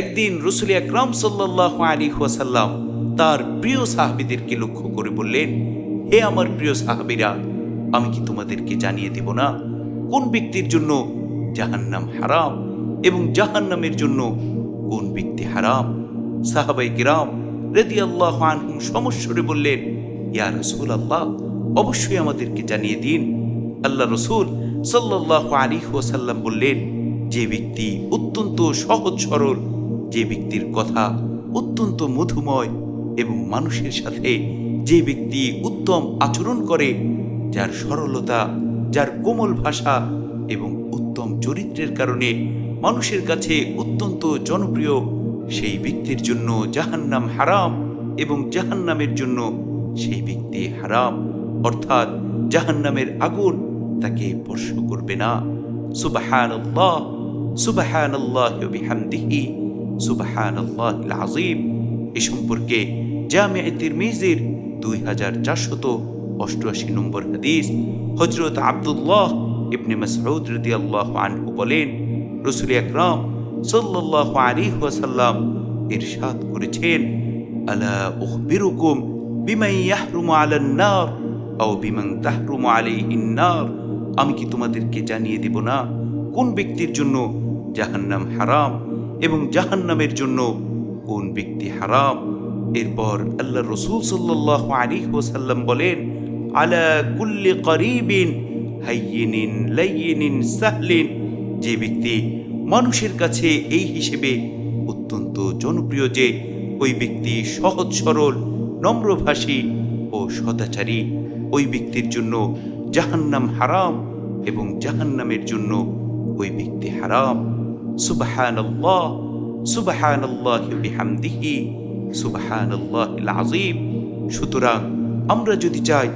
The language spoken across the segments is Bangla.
একদিন রসুল আকরাম সাল্লাহ আলী ওয়াসাল্লাম তার প্রিয় সাহাবিদেরকে লক্ষ্য করে বললেন, হে আমার প্রিয় সাহাবিরা, আমি কি তোমাদেরকে জানিয়ে দেব না কোন ব্যক্তির জন্য জাহান্নাম হারাম এবং জাহান্নামের জন্য কোন ব্যক্তি হারাম? সাহাবাই কিরাম রেদি আল্লাহ আনহুম সমস্বরে বললেন, ইয়া রসুল আল্লাহ অবশ্যই আমাদেরকে জানিয়ে দিন। আল্লাহ রসুল সাল্লাহ আলী ওয়াসাল্লাম বললেন, যে ব্যক্তি অত্যন্ত সহজ সরল যে ব্যক্তির কথা অত্যন্ত মধুময় এবং মানুষের সাথে যে ব্যক্তি উত্তম আচরণ করে, যার সরলতা, যার কোমল ভাষা এবং উত্তম চরিত্রের কারণে মানুষের কাছে অত্যন্ত জনপ্রিয়, সেই ব্যক্তির জন্য জাহান্নাম হারাম এবং জাহান্নামের জন্য সেই ব্যক্তি হারাম। অর্থাৎ জাহান্নামের আগুন তাকে স্পর্শ করবে না। আল্লাহ বিহামদিহি। সুবাহান আল্লাহ আজিম এ সম্পর্কে জামিয়া তিরমিজির দুই হাজার চারশত অষ্টআশি নম্বর হাদিস হজরত আব্দুল্লাহ ইবনে মাসউদ রাদিয়াল্লাহু আনহু বলেন, রসুল আকরাম সাল্লাল্লাহু আলাইহি ওয়াসাল্লাম ইরশাদ করেছেন, আলা উখবিরুকুম বিমান ইয়াহরুমু আলান নার আও বিমান তাহরুমু আলাইহিন আমি কি তোমাদেরকে জানিয়ে দেব না কোন ব্যক্তির জন্য জাহান্নাম হারাম এবং জাহান্নামের জন্য কোন ব্যক্তি হারাম? এরপর আল্লাহ রসুল সাল্লাহ আলী ওসাল্লাম বলেন, আলা কুল্লি করিবিন হাইয়িনিন লাইয়িনিন সাহলিন। যে ব্যক্তি মানুষের কাছে এই হিসেবে অত্যন্ত জনপ্রিয় যে, ওই ব্যক্তি সহজ সরল, নম্রভাষী ও সদাচারী। ওই ব্যক্তির জন্য জাহান্নাম হারাম এবং জাহান্নামের জন্য ওই ব্যক্তি হারাম। সুবাহান আল্লাহ সুবাহান আল্লাহ বিহামদিহি সুবাহান আল্লাহ আজিম সুতরাং আমরা যদি চাই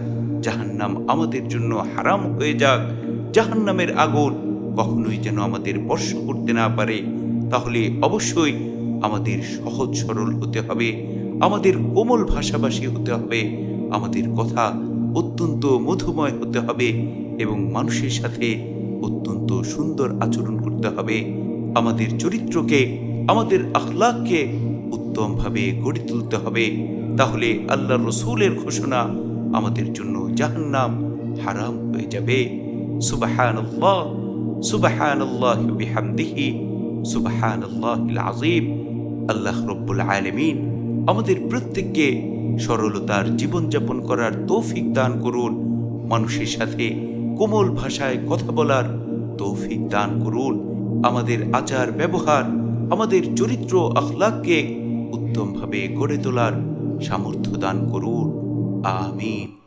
জাহান্নাম আমাদের জন্য হারাম হয়ে যাক, জাহান্নামের আগুন কখনোই যেন আমাদের স্পর্শ করতে না পারে, তাহলে অবশ্যই আমাদের সহজ সরল হতে হবে, আমাদের কোমল ভাষাভাষী হতে হবে, আমাদের কথা অত্যন্ত মধুময় হতে হবে এবং মানুষের সাথে অত্যন্ত সুন্দর আচরণ করতে হবে। আমাদের চরিত্রকে, আমাদের আখলাককে উত্তমভাবে গড়ে তুলতে হবে। তাহলে আল্লাহ রসুলের ঘোষণা আমাদের জন্য জাহান্নাম হারাম হয়ে যাবে। সুবাহান আল্লাহ সুবাহান আল্লাহ বিহামদিহি আজিম আল্লাহ রব্বুল আলমিন আমাদের প্রত্যেককে সরলতার জীবনযাপন করার তৌফিক দান করুন। মানুষের সাথে কোমল ভাষায় কথা বলার তৌফিক দান করুন। আমাদের আচার ব্যবহার আমাদের চরিত্র আখলাককে উত্তমভাবে গড়ে তোলার সামর্থ্য দান করুন। আমিন।